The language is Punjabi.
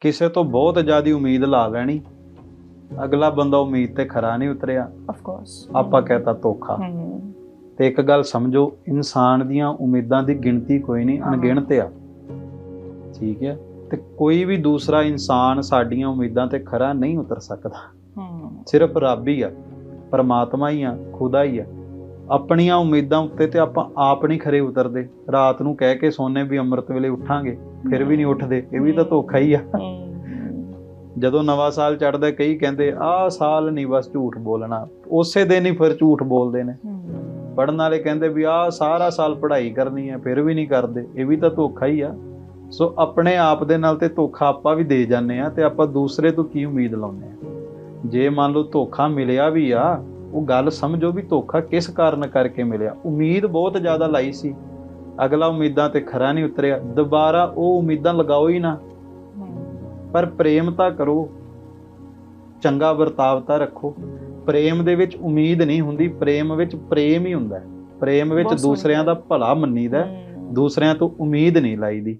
ਕਿਸੇ ਤੋਂ ਬਹੁਤ ਜ਼ਿਆਦੀ ਉਮੀਦ ਲਾ ਲੈਣੀ। ਅਗਲਾ ਬੰਦਾ ਉਮੀਦ ਤੇ ਖਰਾ ਨਹੀਂ ਉਤਰਿਆ। ਆਫ ਕੋਰਸ ਆਪਾਂ ਕਹਤਾ ਧੋਖਾ। ਤੇ ਇੱਕ ਗੱਲ ਸਮਝੋ ਇਨਸਾਨ ਦੀਆਂ ਉਮੀਦਾਂ ਦੀ ਗਿਣਤੀ ਕੋਈ ਨਹੀਂ। ਅਣਗਿਣਤ ਆ। ਠੀਕ ਹੈ? ਤੇ ਕੋਈ ਵੀ ਦੂਸਰਾ ਇਨਸਾਨ ਸਾਡੀਆਂ ਉਮੀਦਾਂ ਤੇ ਖਰਾ ਨਹੀਂ ਉਤਰ ਸਕਦਾ। ਸਿਰਫ ਰੱਬ ਹੀ ਆ ਪਰਮਾਤਮਾ ਹੀ ਆ ਖੁਦਾ ਹੀ ਆ। ਆਪਣੀਆਂ ਉਮੀਦਾਂ ਉੱਤੇ ਤੇ ਆਪਾਂ ਆਪ ਨਹੀਂ ਖਰੇ ਉਤਰਦੇ। ਰਾਤ ਨੂੰ ਕਹਿ ਕੇ ਸੋਨੇ ਵੀ ਅੰਮ੍ਰਿਤ ਵੇਲੇ ਉੱਠਾਂਗੇ। ਫਿਰ ਵੀ ਨਹੀਂ ਉੱਠਦੇ ਇਹ ਵੀ ਤਾਂ ਧੋਖਾ ਹੀ ਆ। ਜਦੋਂ ਨਵਾਂ ਸਾਲ ਚੜ੍ਹਦਾ ਕਈ ਕਹਿੰਦੇ ਆਹ ਸਾਲ ਨਹੀਂ ਬਸ ਝੂਠ ਬੋਲਣਾ। ਉਸੇ ਦਿਨ ਹੀ ਫਿਰ ਝੂਠ ਬੋਲਦੇ ਨੇ। ਪੜਨ ਵਾਲੇ ਕਹਿੰਦੇ ਵੀ ਆਹ ਸਾਰਾ ਸਾਲ ਪੜ੍ਹਾਈ ਕਰਨੀ ਹੈ ਫਿਰ ਵੀ ਨਹੀਂ ਕਰਦੇ। ਇਹ ਵੀ ਤਾਂ ਧੋਖਾ ਹੀ ਆ। ਸੋ ਆਪਣੇ ਆਪ ਦੇ ਨਾਲ ਤੇ ਧੋਖਾ ਆਪਾਂ ਵੀ ਦੇ ਜਾਂਦੇ ਆ ਤੇ ਆਪਾਂ ਦੂਸਰੇ ਤੋਂ ਕੀ ਉਮੀਦ ਲਾਉਂਦੇ ਆ? ਜੇ ਮੰਨ ਲਓ ਧੋਖਾ ਮਿਲਿਆ ਵੀ ਆ ਉਹ ਗੱਲ ਸਮਝੋ ਵੀ ਧੋਖਾ ਕਿਸ ਕਾਰਨ ਕਰਕੇ ਮਿਲਿਆ? ਉਮੀਦ ਬਹੁਤ ਜ਼ਿਆਦਾ ਲਾਈ ਸੀ। ਅਗਲਾ ਉਮੀਦਾਂ ਤੇ ਖਰਾ ਨਹੀਂ ਉਤਰਿਆ। ਦੁਬਾਰਾ ਉਹ ਉਮੀਦਾਂ ਲਗਾਓ ਹੀ ਨਾ। ਪਰ ਪ੍ਰੇਮ ਤਾਂ ਕਰੋ। ਚੰਗਾ ਵਰਤਾਵ ਤਾਂ ਰੱਖੋ। ਪ੍ਰੇਮ ਦੇ ਵਿੱਚ ਉਮੀਦ ਨਹੀਂ ਹੁੰਦੀ। ਪ੍ਰੇਮ ਵਿੱਚ ਪ੍ਰੇਮ ਹੀ ਹੁੰਦਾ। ਪ੍ਰੇਮ ਵਿੱਚ ਦੂਸਰਿਆਂ ਦਾ ਭਲਾ ਮੰਨੀਦਾ। ਦੂਸਰਿਆਂ ਤੋਂ ਉਮੀਦ ਨਹੀਂ ਲਾਈਦੀ।